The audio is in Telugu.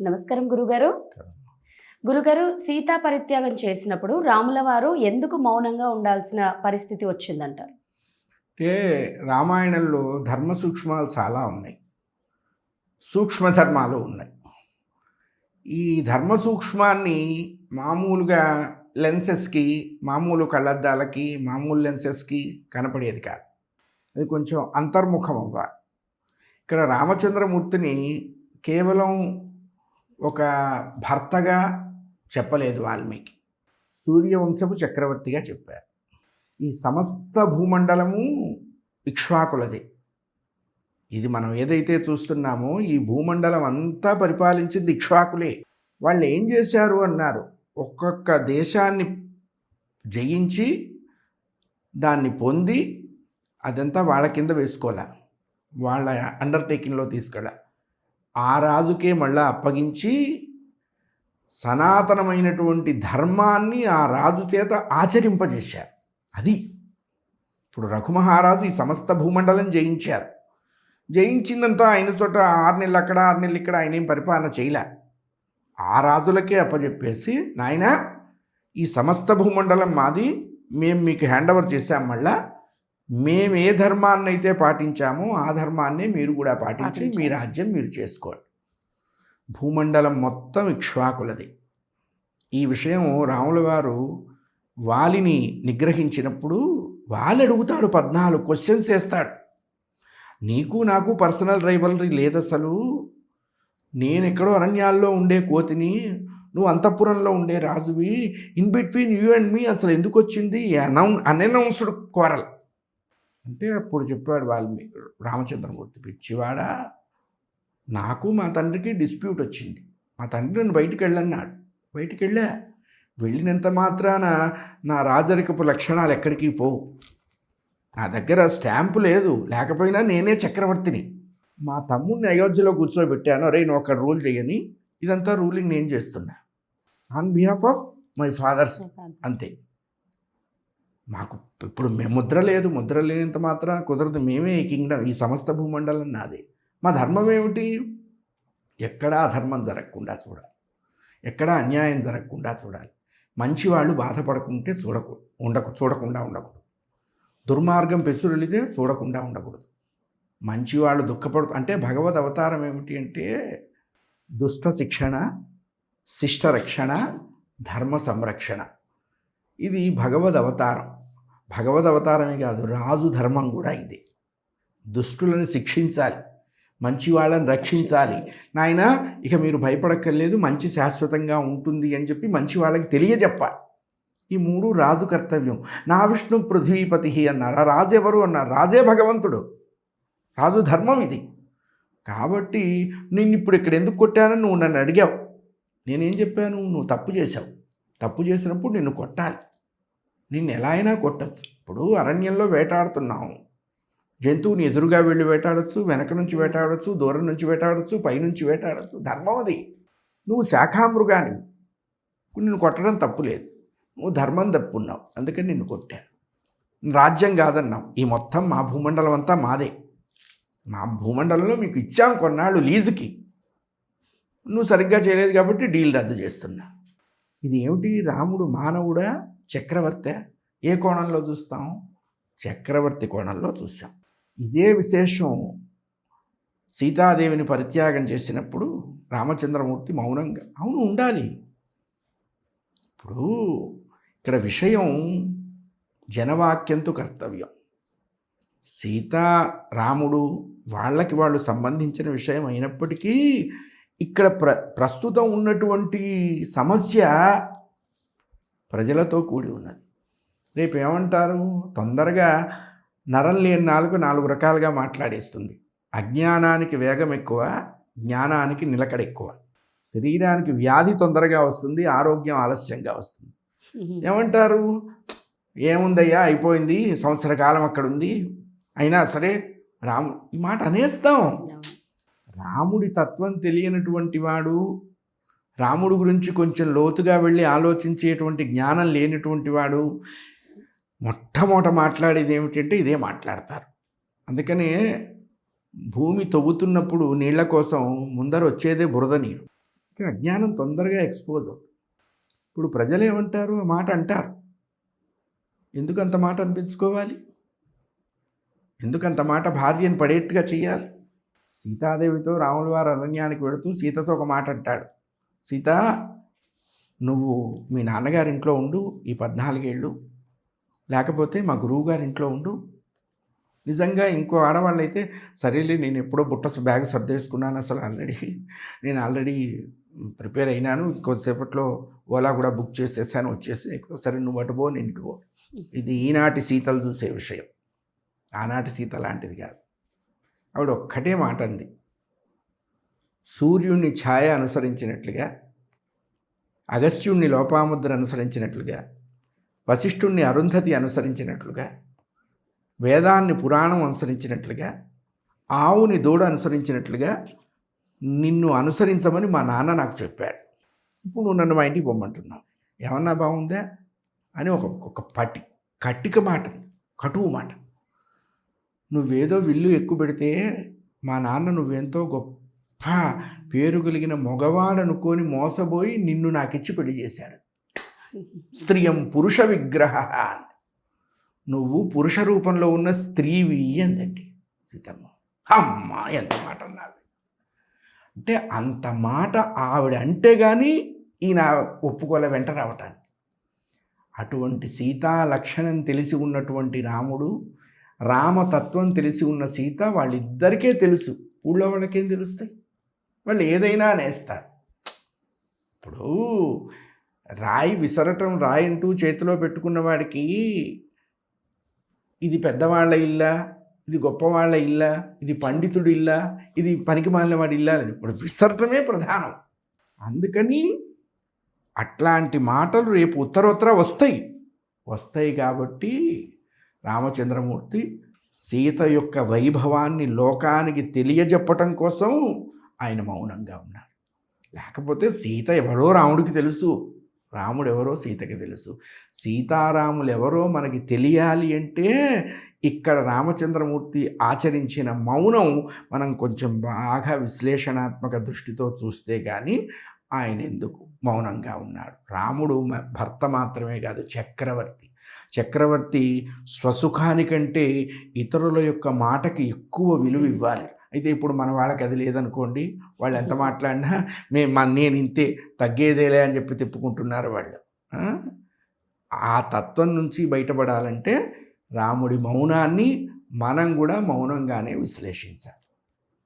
నమస్కారం గురుగారు. గురుగారు సీతా పరిత్యాగం చేసినప్పుడు రాముల వారు ఎందుకు మౌనంగా ఉండాల్సిన పరిస్థితి వచ్చిందంటారు? అంటే రామాయణంలో ధర్మ సూక్ష్మాలు చాలా ఉన్నాయి. సూక్ష్మ ధర్మాలు ఉన్నాయి. ఈ ధర్మ సూక్ష్మాన్ని మామూలుగా లెన్సెస్కి మామూలు కళ్ళద్దాలకి మామూలు లెన్సెస్కి కనపడేది కాదు. అది కొంచెం అంతర్ముఖం అవ్వాలి. ఇక్కడ రామచంద్రమూర్తిని కేవలం ఒక భర్తగా చెప్పలేదు వాల్మీకి. సూర్యవంశపు చక్రవర్తిగా చెప్పారు. ఈ సమస్త భూమండలము ఇక్ష్వాకులది. ఇది మనం ఏదైతే చూస్తున్నామో ఈ భూమండలం అంతా పరిపాలించింది ఇక్ష్వాకులే. వాళ్ళు ఏం చేశారు అన్నారు. ఒక్కొక్క దేశాన్ని జయించి దాన్ని పొంది అదంతా వాళ్ళ కింద వేసుకోలే వాళ్ళ అండర్టేకింగ్లో తీసుకెళ్ళా ఆ రాజుకే మళ్ళా అప్పగించి సనాతనమైనటువంటి ధర్మాన్ని ఆ రాజు చేత ఆచరింపజేశారు. అది ఇప్పుడు రఘుమహారాజు ఈ సమస్త భూమండలం జయించారు. జయించిందంతా ఆయన చోట ఆరు నెలలు అక్కడ ఆరు నెలలు ఇక్కడ ఆయన ఏం పరిపాలన చేయలే. ఆ రాజులకే అప్పచెప్పేసి నాయన ఈ సమస్త భూమండలం మాది మేము మీకు హ్యాండ్ ఓవర్ చేశాం మళ్ళా మేము ఏ ధర్మాన్ని అయితే పాటించామో ఆ ధర్మాన్నే మీరు కూడా పాటించి మీ. రాజ్యం మీరు చేసుకోండి. భూమండలం మొత్తం ఇక్ష్వాకులది. ఈ విషయం రాముల వారు వాలిని నిగ్రహించినప్పుడు వాలి అడుగుతాడు పద్నాలుగు క్వశ్చన్స్ వేస్తాడు. నీకు నాకు పర్సనల్ రైవలరీ లేదు అసలు నేను ఎక్కడో అరణ్యాల్లో ఉండే కోతిని నువ్వు అంతఃపురంలో ఉండే రాజువి in between you and me అసలు ఎందుకు వచ్చింది అనౌ అనౌన్స్డ్ కోరల్ అంటే అప్పుడు చెప్పాడు వాల్మీ రామచంద్రమూర్తి పిచ్చివాడా నాకు మా తండ్రికి డిస్ప్యూట్ వచ్చింది. మా తండ్రి నన్ను బయటికి వెళ్ళన్నాడు. బయటికి వెళ్ళా. వెళ్ళినంత మాత్రాన నా రాజరికపు లక్షణాలు ఎక్కడికి పోవు. నా దగ్గర స్టాంపు లేదు. లేకపోయినా నేనే చక్రవర్తిని. మా తమ్ముడిని అయోధ్యలో కూర్చోబెట్టాను. రే నువ్వు ఒక రూల్ చేయని ఇదంతా రూలింగ్ నేను చేస్తున్నా. On behalf of my fathers. అంతే. మాకు ఇప్పుడు మేము ముద్ర లేదు. ముద్ర లేనంత మాత్రం కుదరదు. మేమే ఈ కింగ్డమ్ ఈ సమస్త భూమండలం నాది. మా ధర్మం ఏమిటి? ఎక్కడా అధర్మం జరగకుండా చూడాలి. ఎక్కడా అన్యాయం జరగకుండా చూడాలి. మంచి వాళ్ళు బాధపడకుంటే చూడకు ఉండకు చూడకుండా ఉండకూడదు. దుర్మార్గం పెసురులితే చూడకుండా ఉండకూడదు. మంచివాళ్ళు దుఃఖపడు అంటే భగవద్ అవతారం ఏమిటి అంటే దుష్ట శిక్షణ శిష్ట రక్షణ ధర్మ సంరక్షణ. ఇది భగవద్ అవతారం. భగవద్ అవతారమే కాదు రాజు ధర్మం కూడా ఇది. దుష్టులను శిక్షించాలి మంచి వాళ్ళని రక్షించాలి. నాయన ఇక మీరు భయపడక్కర్లేదు మంచి శాశ్వతంగా ఉంటుంది అని చెప్పి మంచి వాళ్ళకి తెలియజెప్పాలి. ఈ మూడు రాజు కర్తవ్యం. నా విష్ణు పృథ్వీపతి అన్నారు. ఆ రాజు ఎవరు అన్నారు? రాజే భగవంతుడు. రాజు ధర్మం ఇది. కాబట్టి నిన్ను ఇప్పుడు ఇక్కడ ఎందుకు కొట్టానని నువ్వు నన్ను అడిగావు. నేనేం చెప్పాను? నువ్వు తప్పు చేశావు. తప్పు చేసినప్పుడు నిన్ను కొట్టాలి. నిన్ను ఎలా అయినా కొట్టచ్చు. ఇప్పుడు అరణ్యంలో వేటాడుతున్నావు. జంతువుని ఎదురుగా వెళ్ళి వేటాడచ్చు వెనక నుంచి వేటాడచ్చు దూరం నుంచి వేటాడచ్చు పైనుంచి వేటాడచ్చు. ధర్మం అది. నువ్వు శాఖామృగాని. నిన్ను కొట్టడం తప్పు లేదు. నువ్వు ధర్మం తప్పున్నావు. అందుకని నిన్ను కొట్టా రాజ్యం కాదన్నావు. ఈ మొత్తం మా భూమండలం అంతా మాదే. మా భూమండలంలో మీకు ఇచ్చాం కొన్నాళ్ళు లీజుకి. నువ్వు సరిగ్గా చేయలేదు కాబట్టి డీల్ రద్దు చేస్తున్నా. ఇది ఏమిటి? రాముడు మానవుడా? చక్రవర్తి? ఏ కోణంలో చూస్తాం? చక్రవర్తి కోణంలో చూసాం ఇదే విశేషం సీతాదేవిని పరిత్యాగం చేసినప్పుడు రామచంద్రమూర్తి మౌనంగా అవును ఉండాలి. ఇప్పుడు ఇక్కడ విషయం జనవాక్యంతో కర్తవ్యం. సీత రాముడు వాళ్ళకి వాళ్ళు సంబంధించిన విషయం అయినప్పటికీ ఇక్కడ ప్ర ప్రస్తుతం ఉన్నటువంటి సమస్య ప్రజలతో కూడి ఉన్నది. రేపు ఏమంటారు? తొందరగా నరం లేని నాలుగు నాలుగు రకాలుగా మాట్లాడేస్తుంది. అజ్ఞానానికి వేగం ఎక్కువ జ్ఞానానికి నిలకడ ఎక్కువ. శరీరానికి వ్యాధి తొందరగా వస్తుంది ఆరోగ్యం ఆలస్యంగా వస్తుంది. ఏమంటారు? ఏముందయ్యా? అయిపోయింది సంవత్సర కాలం అక్కడ ఉంది అయినా సరే రాము ఈ మాట అనేస్తాం. రాముడి తత్వం తెలియనటువంటి వాడు రాముడు గురించి కొంచెం లోతుగా వెళ్ళి ఆలోచించేటువంటి జ్ఞానం లేనటువంటి వాడు మొట్టమొదట మాట్లాడేది ఏమిటంటే ఇదే మాట్లాడతారు. అందుకనే భూమి తవ్వుతున్నప్పుడు నీళ్ళ కోసం ముందర వచ్చేదే బురద నీరు. అజ్ఞానం తొందరగా ఎక్స్పోజ్ అవుతుంది. ఇప్పుడు ప్రజలు ఏమంటారు? ఆ మాట అంటారు. ఎందుకు అంత మాట అనిపించుకోవాలి? ఎందుకు అంత మాట భార్యను పడేట్టుగా చేయాలి సీతాదేవితో రాముల వారు అరణ్యానికి వెళుతూ సీతతో ఒక మాట అంటాడు. సీత నువ్వు మీ నాన్నగారి ఇంట్లో ఉండు ఈ పద్నాలుగేళ్ళు. లేకపోతే మా గురువు గారి ఇంట్లో ఉండు. నిజంగా ఇంకో ఆడవాళ్ళు అయితే సరేలే నేను ఎప్పుడో బుట్ట బ్యాగ్ సర్దేసుకున్నాను అసలు ఆల్రెడీ. నేను ఆల్రెడీ ప్రిపేర్ అయినాను. ఇంకొద్దిసేపట్లో ఓలా కూడా బుక్ చేసేసాను వచ్చేసి. ఎక్కువ సరే నువ్వు అటుబో నేను ఇటుపో ఇది ఈనాటి సీతలు చూసే విషయం. ఆనాటి సీత లాంటిది కాదు. ఆవిడ ఒక్కటే మాట అంది సూర్యుణ్ణి ఛాయ అనుసరించినట్లుగా అగస్త్యుణ్ణి లోపాముద్ర అనుసరించినట్లుగా వశిష్ఠుణ్ణి అరుంధతి అనుసరించినట్లుగా వేదాన్ని పురాణం అనుసరించినట్లుగా ఆవుని దూడ అనుసరించినట్లుగా నిన్ను అనుసరించమని మా నాన్న నాకు చెప్పాడు. ఇప్పుడు నువ్వు నన్ను మా ఇంటికి పొమ్మంటున్నావు. ఏమన్నా బాగుందా? అని ఒక ఒక పటి కట్టిక మాట కటువు మాట. నువ్వేదో విల్లు ఎక్కువ పెడితే మా నాన్న నువ్వెంతో గొప్ప పేరు కలిగిన మగవాడనుకొని మోసపోయి నిన్ను నాకిచ్చి పెళ్ళి చేశాడు. స్త్రియం పురుష విగ్రహ నువ్వు పురుష రూపంలో ఉన్న స్త్రీవి అందండి సీతమ్మ. అమ్మ ఎంత మాట అన్నావి. అంటే అంత మాట ఆవిడ అంటే కానీ ఈయన ఒప్పుకోలే వెంట రావటానికి. అటువంటి సీతా లక్షణం తెలిసి ఉన్నటువంటి రాముడు రామతత్వం తెలిసి ఉన్న సీత వాళ్ళిద్దరికే తెలుసు. ఊళ్ళో వాళ్ళకేం తెలుస్తాయి? వాళ్ళు ఏదైనా నేస్తారు ఇప్పుడు రాయి విసరటం రాయి అంటూ చేతిలో పెట్టుకున్న వాడికి ఇది పెద్దవాళ్ళ ఇల్లా ఇది గొప్పవాళ్ళ ఇల్లా ఇది పండితుడి ఇల్లా ఇది పనికి మాలిన వాడి ఇల్లా లేదు. ఇప్పుడు విసరటమే ప్రధానం. అందుకని అట్లాంటి మాటలు రేపు ఉత్తర వస్తాయి. వస్తాయి కాబట్టి రామచంద్రమూర్తి సీత యొక్క వైభవాన్ని లోకానికి తెలియజెప్పటం కోసం ఆయన మౌనంగా ఉన్నారు. లేకపోతే సీత ఎవరో రాముడికి తెలుసు. రాముడు ఎవరో సీతకి తెలుసు. సీతారాములు ఎవరో మనకి తెలియాలి అంటే ఇక్కడ రామచంద్రమూర్తి ఆచరించిన మౌనం మనం కొంచెం బాగా విశ్లేషణాత్మక దృష్టితో చూస్తే కానీ ఆయన ఎందుకు మౌనంగా ఉన్నాడు. రాముడు మ- భర్త మాత్రమే కాదు చక్రవర్తి. చక్రవర్తి స్వసుఖానికంటే ఇతరుల యొక్క మాటకి ఎక్కువ విలువ ఇవ్వాలి. అయితే ఇప్పుడు మన వాళ్ళకి అది లేదనుకోండి వాళ్ళు ఎంత మాట్లాడినా మేము నేను ఇంతే తగ్గేదేలే అని చెప్పి తిప్పుకుంటున్నారు వాళ్ళు. ఆ తత్వం నుంచి బయటపడాలంటే రాముడి మౌనాన్ని మనం కూడా మౌనంగానే విశ్లేషించాలి.